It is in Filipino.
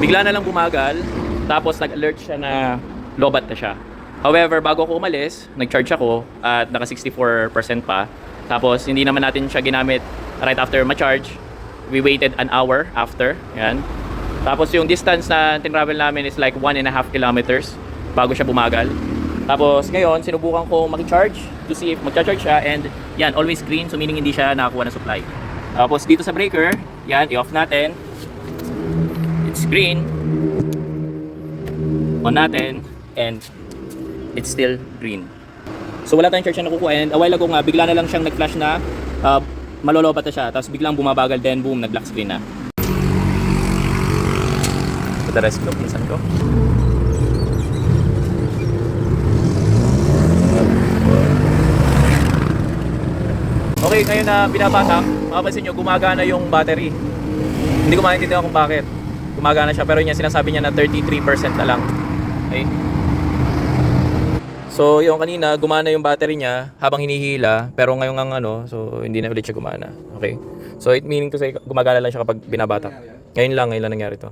Bigla na lang bumagal, tapos nag-alert siya na lobat na siya. However, bago ako umalis, nag-charge ako at naka 64% pa. Tapos hindi naman natin siya ginamit right after ma-charge. We waited an hour after. Yan. Tapos yung distance na tinravel namin is like 1 and a half kilometers bago siya bumagal. Tapos ngayon, sinubukan ko mag-charge to see if mag-charge siya and yan, always green so meaning hindi siya nakakuha ng supply. Tapos dito sa breaker, yan, i-off natin. It's green. On natin and it's still green. So wala tayong charge na nakukuha and a while ago nga bigla na lang siyang nag-flash na uh, malolobat na siya tapos biglang bumabagal then boom nag-black screen na. Ito the rest ko pinsan ko. Okay, ngayon na binabatak, mapapansin nyo, gumagana yung battery. Hindi ko maintindihan kung bakit. Gumagana siya, pero yung sinasabi niya na 33% na lang. Okay? So, yung kanina, gumana yung battery niya habang hinihila, pero ngayon ang ano, so hindi na ulit siya gumana. Okay? So, it meaning to say, gumagana lang siya kapag binabatak. Ngayon lang, ngayon lang nangyari to.